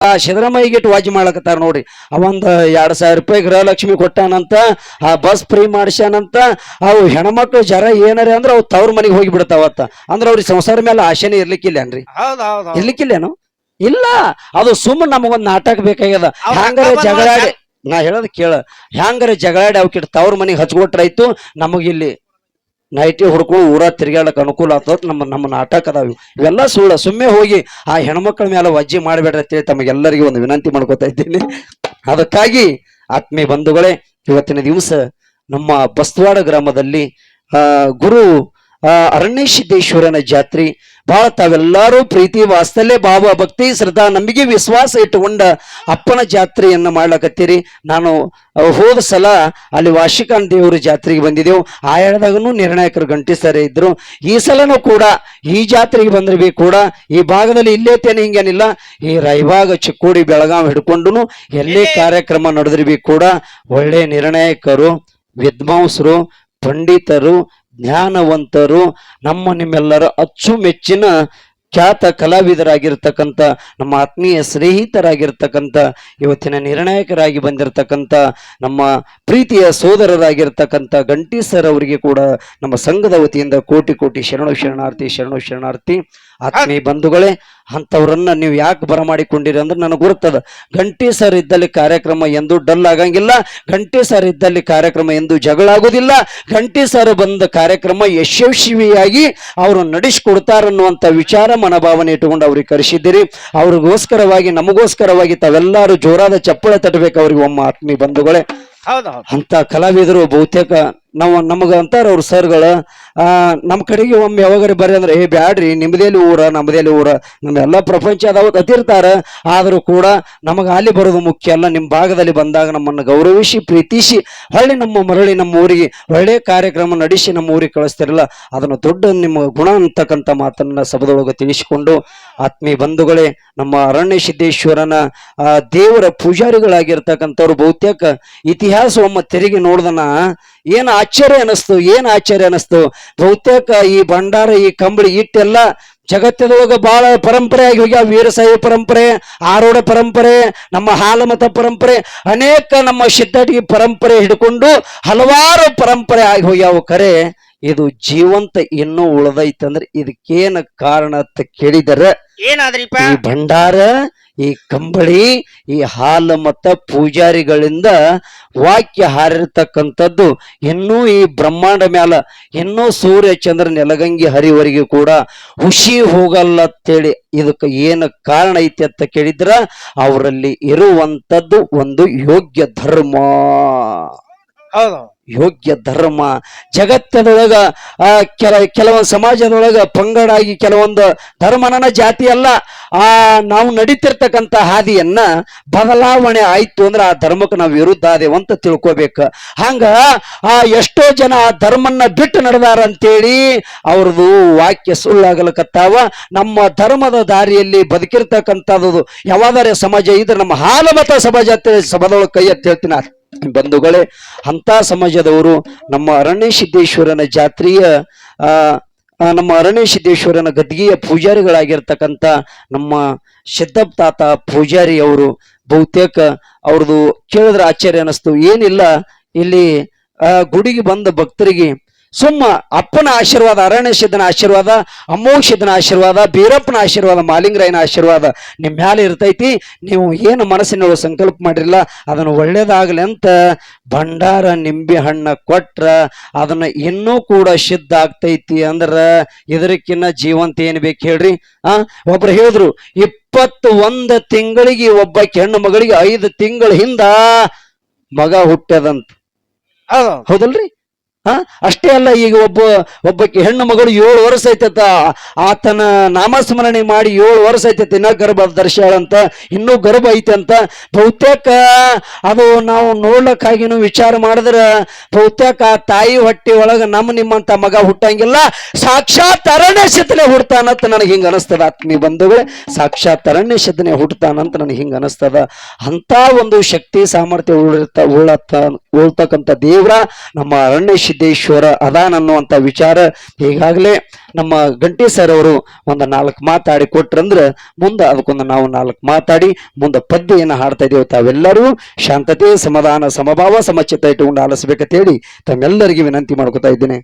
ಆ ಸಿದ್ದರಾಮಯ್ಯ ಇಟ್ಟು ವಾಜಿ ಮಾಡ್ಲಕತ್ತಾರ ನೋಡ್ರಿ. ಅವಂದ ಎರಡ್ ಸಾವಿರ ರೂಪಾಯಿ ಗೃಹಲಕ್ಷ್ಮಿ ಕೊಟ್ಟಾನಂತ ಆ ಬಸ್ ಫ್ರೀ ಮಾಡಿಸ್ಯಾನಂತ ಅವು ಹೆಣ್ಮಕ್ಳು ಜರ ಏನಾರ ಅಂದ್ರೆ ಅವು ತವ್ರ ಮನೆಗೆ ಹೋಗಿ ಬಿಡ್ತಾವತ್ತ. ಅಂದ್ರೆ ಅವ್ರಿಗೆ ಸಂಸಾರ ಮೇಲೆ ಆಶೆನೇ ಇರ್ಲಿಕ್ಕಿಲ್ಲನ್ರಿ. ಇರ್ಲಿಕ್ಕಿಲ್ಲೇನು? ಇಲ್ಲ ಅದು ಸುಮ್ಮ ನಮಗೊಂದ್ ನಾಟಕ ಬೇಕಾಗ್ಯದ. ಹ್ಯಾಂಗಾರ ಜಗಳಾಡಿ ನಾ ಹೇಳೋದ್ ಕೇಳ. ಹ್ಯಾಂಗಾರ ಜಗಳಾಡಿ ಅವ್ಕಿಟ್ಟು ತವ್ರ ಮನೆಗೆ ಹಚ್ಕೊಟ್ರಾಯ್ತು ನಮಗಿಲ್ಲಿ ನೈಟಿ ಹುಡ್ಕೊಂಡು ಊರ ತಿರ್ಗಾಡಕ್ ಅನುಕೂಲ ಆಗ್ತದ ನಮ್ಮ ನಮ್ಮ ನಾಟಕ ಅದಾವ ಇವು. ಇವೆಲ್ಲ ಸುಳ್ಳ ಸುಮ್ಮನೆ ಹೋಗಿ ಆ ಹೆಣ್ಮಕ್ಳ ಮೇಲೆ ವಜ್ಜಿ ಮಾಡಬೇಡ್ರಿ ಅಂತೇಳಿ ತಮಗೆಲ್ಲರಿಗೂ ಒಂದು ವಿನಂತಿ ಮಾಡ್ಕೋತಾ ಇದ್ದೀನಿ ಅದಕ್ಕಾಗಿ ಆತ್ಮೀಯ ಬಂಧುಗಳೇ, ಇವತ್ತಿನ ದಿವಸ ನಮ್ಮ ಬಸ್ತವಾಡ ಗ್ರಾಮದಲ್ಲಿ ಗುರು ಅರಣ್ಯ ಸಿದ್ದೇಶ್ವರನ ಜಾತ್ರೆ. ಬಹಳ ತಾವೆಲ್ಲರೂ ಪ್ರೀತಿ ವಾಸ್ತಲ್ಯ ಭಾವ ಭಕ್ತಿ ಶ್ರದ್ಧಾ ನಂಬಿಕೆ ವಿಶ್ವಾಸ ಇಟ್ಟುಕೊಂಡ ಅಪ್ಪನ ಜಾತ್ರೆಯನ್ನು ಮಾಡ್ಲಕತ್ತೀರಿ. ನಾನು ಹೋದ ಸಲ ಅಲ್ಲಿ ವಾರ್ಷಿಕಾನ್ ದೇವರ ಜಾತ್ರೆಗೆ ಬಂದಿದ್ದೆವು. ಆ ಎಳದಾಗನು ನಿರ್ಣಾಯಕರು ಗಂಟಿಸ್ತಾರೆ ಇದ್ರು. ಈ ಸಲನೂ ಕೂಡ ಈ ಜಾತ್ರೆಗೆ ಬಂದ್ರೆ ಕೂಡ ಈ ಭಾಗದಲ್ಲಿ ಇಲ್ಲೇ ತೇನೆ ಹಿಂಗೇನಿಲ್ಲ. ಈ ರೈಭಾಗ ಚಿಕ್ಕೋಡಿ ಬೆಳಗಾವಿ ಹಿಡ್ಕೊಂಡು ಎಲ್ಲೇ ಕಾರ್ಯಕ್ರಮ ನಡೆದ್ರಿ ಕೂಡ ಒಳ್ಳೆ ನಿರ್ಣಾಯಕರು ವಿದ್ವಾಂಸರು ಪಂಡಿತರು ಜ್ಞಾನವಂತರು ನಮ್ಮ ನಿಮ್ಮೆಲ್ಲರ ಅಚ್ಚುಮೆಚ್ಚಿನ ಖ್ಯಾತ ಕಲಾವಿದರಾಗಿರ್ತಕ್ಕಂಥ, ನಮ್ಮ ಆತ್ಮೀಯ ಸ್ನೇಹಿತರಾಗಿರ್ತಕ್ಕಂಥ, ಇವತ್ತಿನ ನಿರ್ಣಾಯಕರಾಗಿ ಬಂದಿರತಕ್ಕಂಥ, ನಮ್ಮ ಪ್ರೀತಿಯ ಸೋದರರಾಗಿರ್ತಕ್ಕಂಥ ಗಂಟಿ ಸರ್ ಅವರಿಗೆ ಕೂಡ ನಮ್ಮ ಸಂಘದ ವತಿಯಿಂದ ಕೋಟಿ ಕೋಟಿ ಶರಣು ಶರಣಾರ್ಥಿ ಶರಣು ಶರಣಾರ್ಥಿ ಆತ್ಮೀಯ ಬಂಧುಗಳೇ ಅಂಥವ್ರನ್ನ ನೀವು ಯಾಕೆ ಬರಮಾಡಿಕೊಂಡಿರಿ ಅಂದ್ರೆ ನನಗೆ ಗುರುತದ. ಗಂಟೆ ಸರ್ ಇದ್ದಲ್ಲಿ ಕಾರ್ಯಕ್ರಮ ಎಂದು ಡಲ್ ಆಗಂಗಿಲ್ಲ ಗಂಟೆ ಸರ್ ಇದ್ದಲ್ಲಿ ಕಾರ್ಯಕ್ರಮ ಎಂದು ಜಗಳ ಗಂಟೆ ಗಂಟಿ ಸರ್ ಬಂದ ಕಾರ್ಯಕ್ರಮ ಯಶಸ್ವಿಯಾಗಿ ಅವರು ನಡೆಸಿಕೊಡ್ತಾರನ್ನುವಂಥ ವಿಚಾರ ಮನೋಭಾವನೆ ಇಟ್ಟುಕೊಂಡು ಅವ್ರಿಗೆ ಕರೆಸಿದ್ದೀರಿ. ಅವ್ರಿಗೋಸ್ಕರವಾಗಿ ನಮಗೋಸ್ಕರವಾಗಿ ತಾವೆಲ್ಲರೂ ಜೋರಾದ ಚಪ್ಪಳೆ ತಟ್ಟಬೇಕು ಅವ್ರಿಗೆ ಒಮ್ಮ ಆತ್ಮೀಯ ಬಂಧುಗಳೇ. ಅಂತ ಕಲಾವಿದರು ಬಹುತೇಕ ನಾವು ನಮಗ ಅಂತಾರ ಅವ್ರ ಸರ್ಗಳ ನಮ್ಮ ಕಡೆಗೆ ಒಮ್ಮೆ ಯಾವಾಗಾರ ಬರ್ರಿ ಅಂದ್ರೆ, ಏ, ಬ್ಯಾಡ್ರಿ ನಿಮ್ಮದೇಲಿ ಊರ ನಮ್ಮದೇಲಿ ಊರ. ನಮ್ಮೆಲ್ಲ ಪ್ರಪಂಚ ಅದಾವ ಅತಿರ್ತಾರ ಆದರೂ ಕೂಡ ನಮಗೆ ಅಲ್ಲಿ ಬರೋದು ಮುಖ್ಯ ಅಲ್ಲ. ನಿಮ್ಮ ಭಾಗದಲ್ಲಿ ಬಂದಾಗ ನಮ್ಮನ್ನು ಗೌರವಿಸಿ, ಪ್ರೀತಿಸಿ ಹೊಳ್ಳಿ ನಮ್ಮ ಮರಳಿ ನಮ್ಮ ಊರಿಗೆ, ಒಳ್ಳೆ ಕಾರ್ಯಕ್ರಮ ನಡೆಸಿ ನಮ್ಮ ಊರಿಗೆ ಕಳಿಸ್ತಿರಲ್ಲ. ಅದನ್ನು ದೊಡ್ಡ ನಿಮ್ಮ ಗುಣ ಅಂತಕ್ಕಂಥ ಮಾತನ್ನ ಸಭದೊಳಗೆ ತಿಳಿಸಿಕೊಂಡು, ಆತ್ಮೀಯ ಬಂಧುಗಳೇ, ನಮ್ಮ ಅರಣ್ಯ ಸಿದ್ದೇಶ್ವರನ ದೇವರ ಪೂಜಾರಿಗಳಾಗಿರ್ತಕ್ಕಂಥವ್ರು ಬಹುತೇಕ ಇತಿಹಾಸ ಒಮ್ಮ ತೆರಿಗೆ ನೋಡ್ದನ ಏನ್ ಆಶ್ಚರ್ಯ ಅನಿಸ್ತು ಏನ್ ಆಶ್ಚರ್ಯ ಅನಿಸ್ತು ಬಹುತೇಕ ಈ ಭಂಡಾರ ಈ ಕಂಬಳಿ ಇಟ್ಟೆಲ್ಲ ಜಗತ್ತಿನೊಳಗೆ ಬಹಳ ಪರಂಪರೆ ಆಗಿ ಹೋಗ್ಯಾವ. ವೀರಸಾಹಿ ಪರಂಪರೆ ಆರೋಢ ಪರಂಪರೆ ನಮ್ಮ ಹಾಲಮತ ಪರಂಪರೆ ಅನೇಕ ನಮ್ಮ ಸಿದ್ಧಟಿಗೆ ಪರಂಪರೆ ಹಿಡ್ಕೊಂಡು ಹಲವಾರು ಪರಂಪರೆ ಆಗಿ ಹೋಗ್ಯಾವ. ಕರೆ ಇದು ಜೀವಂತ ಇನ್ನೂ ಉಳದೈತಂದ್ರೆ ಇದಕ್ಕೇನ ಕಾರಣ ಅಂತ ಕೇಳಿದರೆ ಏನಾದ್ರಿಪ್ಪ? ಈ ಭಂಡಾರ ಈ ಕಂಬಳಿ, ಈ ಹಾಲು ಮತ್ತ ಪೂಜಾರಿಗಳಿಂದ ವಾಕ್ಯ ಹಾರಿರ್ತಕ್ಕಂಥದ್ದು, ಇನ್ನೂ ಈ ಬ್ರಹ್ಮಾಂಡ ಮ್ಯಾಲ, ಇನ್ನೂ ಸೂರ್ಯ ಚಂದ್ರ ನೆಲಗಂಗಿ ಹರಿವರೆಗೂ ಕೂಡ ಹುಷಿ ಹೋಗಲ್ಲ ಅಂತೇಳಿ ಇದಕ್ಕೆ ಏನು ಕಾರಣ ಐತಿ ಅಂತ ಕೇಳಿದ್ರ, ಅವರಲ್ಲಿ ಇರುವಂತದ್ದು ಒಂದು ಯೋಗ್ಯ ಧರ್ಮ. ಹೌದ್. ಯೋಗ್ಯ ಧರ್ಮ ಜಗತ್ತಿನೊಳಗ, ಆ, ಕೆಲ, ಕೆಲವೊಂದು ಸಮಾಜದೊಳಗ ಪಂಗಡಾಗಿ ಕೆಲವೊಂದು ಧರ್ಮನನ ಜಾತಿ ಅಲ್ಲ ಆ, ನಾವು ನಡೀತಿರ್ತಕ್ಕಂಥ ಹಾದಿಯನ್ನ ಬದಲಾವಣೆ ಆಯ್ತು ಅಂದ್ರೆ ಆ ಧರ್ಮಕ್ಕೆ ನಾವು ವಿರುದ್ಧ ಆದೇವು ಅಂತ ತಿಳ್ಕೊಬೇಕು. ಹಂಗ, ಆ, ಎಷ್ಟೋ ಜನ ಆ ಧರ್ಮನ್ನ ಬಿಟ್ಟು ನಡೆದಾರ ಅಂತೇಳಿ ಅವ್ರದ್ದು ವಾಕ್ಯ ಸುಳ್ಳಾಗಲಕತ್ತಾವ. ನಮ್ಮ ಧರ್ಮದ ದಾರಿಯಲ್ಲಿ ಬದುಕಿರ್ತಕ್ಕಂಥದ್ದು ಯಾವಾದರೆ ಸಮಾಜ ಇದ್ರೆ ನಮ್ಮ ಹಾಲಮತ ಸಮಾಜ ಸಭದೊಳಗೆ ಕೈ ಎತ್ತಿ ಹೇಳ್ತೀನಿ ಬಂಧುಗಳೇ ಅಂತ ಸಮಾಜದವರು ನಮ್ಮ ಅರಣ್ಯ ಸಿದ್ದೇಶ್ವರನ ಜಾತ್ರೆಯ ನಮ್ಮ ಅರಣ್ಯ ಸಿದ್ದೇಶ್ವರನ ಗದ್ಗಿಯ ಪೂಜಾರಿಗಳಾಗಿರ್ತಕ್ಕಂಥ ನಮ್ಮ ಸಿದ್ದಪ್ಪ ತಾತ ಪೂಜಾರಿ ಅವರು, ಬಹುತೇಕ ಅವ್ರದ್ದು ಕೇಳಿದ್ರೆ ಆಶ್ಚರ್ಯ ಅನ್ನಿಸ್ತು, ಏನಿಲ್ಲ, ಇಲ್ಲಿ ಗುಡಿಗೆ ಬಂದ ಭಕ್ತರಿಗೆ ಸುಮ್ಮ ಅಪ್ಪನ ಆಶೀರ್ವಾದ ಅರಣ್ಯ ಸಿದ್ದನ ಆಶೀರ್ವಾದ ಅಮ್ಮೋಗ ಆಶೀರ್ವಾದ ಬೀರಪ್ಪನ ಆಶೀರ್ವಾದ ಮಾಲಿಂಗರಾಯನ ಆಶೀರ್ವಾದ ನಿಮ್ಮ ಮ್ಯಾಲೆ ಇರ್ತೈತಿ. ನೀವು ಏನು ಮನಸ್ಸಿನೊಳಗೆ ಸಂಕಲ್ಪ ಮಾಡಿರಲ್ಲ ಅದನ್ನು ಒಳ್ಳೇದಾಗಲಿ ಅಂತ ಭಂಡಾರ ನಿಂಬೆ ಹಣ್ಣ ಕೊಟ್ರ ಅದನ್ನ ಇನ್ನೂ ಕೂಡ ಸಿದ್ಧ ಆಗ್ತೈತಿ ಅಂದ್ರೆ ಇದಕ್ಕಿನ್ನ ಜೀವಂತ ಏನು ಬೇಕು ಹೇಳ್ರಿ? ಆ ಒಬ್ರು ಹೇಳಿದ್ರು ಇಪ್ಪತ್ತು ಒಂದು ತಿಂಗಳಿಗೆ ಒಬ್ಬ ಹೆಣ್ಣು ಮಗಳಿಗೆ ಐದು ತಿಂಗಳ ಹಿಂದ ಮಗ ಹೌದ್ ಹೌದಲ್ರಿ? ಹಾ? ಅಷ್ಟೇ ಅಲ್ಲ, ಈಗ ಒಬ್ಬ ಒಬ್ಬಕ್ಕೆ ಹೆಣ್ಣು ಮಗಳು ಏಳು ವರ್ಷ ಐತತ ಆತನ ನಾಮಸ್ಮರಣೆ ಮಾಡಿ ಏಳು ವರ್ಷ ಐತೈತಿ ಇನ್ನೂ ಗರ್ಭ ದರ್ಶಾಳಂತ ಇನ್ನೂ ಗರ್ಭ ಐತೆ ಅಂತ ಬಹುತೇಕ ಅದು ನಾವು ನೋಡ್ಲಕ್ಕಾಗಿನೂ ವಿಚಾರ ಮಾಡಿದ್ರೆ, ಬಹುತೇಕ ತಾಯಿ ಹೊಟ್ಟೆ ಒಳಗ ನಮ್ಮ ನಿಮ್ಮಂತ ಮಗ ಹುಟ್ಟಂಗಿಲ್ಲ. ಸಾಕ್ಷಾತ್ ಅರಣ್ಯ ಸಿದ್ಧನೆ ಹುಡ್ತಾನಂತ ನನಗೆ ಹಿಂಗ ಅನಸ್ತದ. ಆತ್ಮೀಯ ಬಂಧುಗಳೇ ಸಾಕ್ಷಾತ್ ಅರಣ್ಯ ಸಿದ್ಧನೆ ಹುಟ್ಟತಾನಂತ ನನಗೆ ಹಿಂಗೆ ಅನಿಸ್ತದ. ಅಂತ ಒಂದು ಶಕ್ತಿ ಸಾಮರ್ಥ್ಯ ಉಳಿರ್ತ ಉಳ್ಳತ್ತ ಉಳ್ತಕ್ಕಂಥ ದೇವ್ರ ನಮ್ಮ ಅರಣ್ಯ ಸಿದ್ದೇಶ್ವರ ಅದಾನ್ ಅನ್ನುವಂತ ವಿಚಾರ ಈಗಾಗಲೇ ನಮ್ಮ ಗಂಟಿ ಸರ್ ಅವರು ಒಂದು ನಾಲ್ಕು ಮಾತಾಡಿ ಕೊಟ್ರಂದ್ರೆ ಮುಂದೆ ಅದಕ್ಕೊಂದು ನಾವು ನಾಲ್ಕು ಮಾತಾಡಿ ಮುಂದೆ ಪದ್ಯ ಏನ ಹಾಡ್ತಾ ಇದೀವಿ ತಾವೆಲ್ಲರೂ ಶಾಂತತೆ, ಸಮಾಧಾನ, ಸಮಭಾವ ಸಮಚಿತ್ತ ಇಟ್ಟುಕೊಂಡು ಆಲಿಸ್ಬೇಕಂತ ಹೇಳಿ ತಮ್ಮೆಲ್ಲರಿಗೆ ವಿನಂತಿ ಮಾಡ್ಕೊತಾ ಇದ್ದೇನೆ.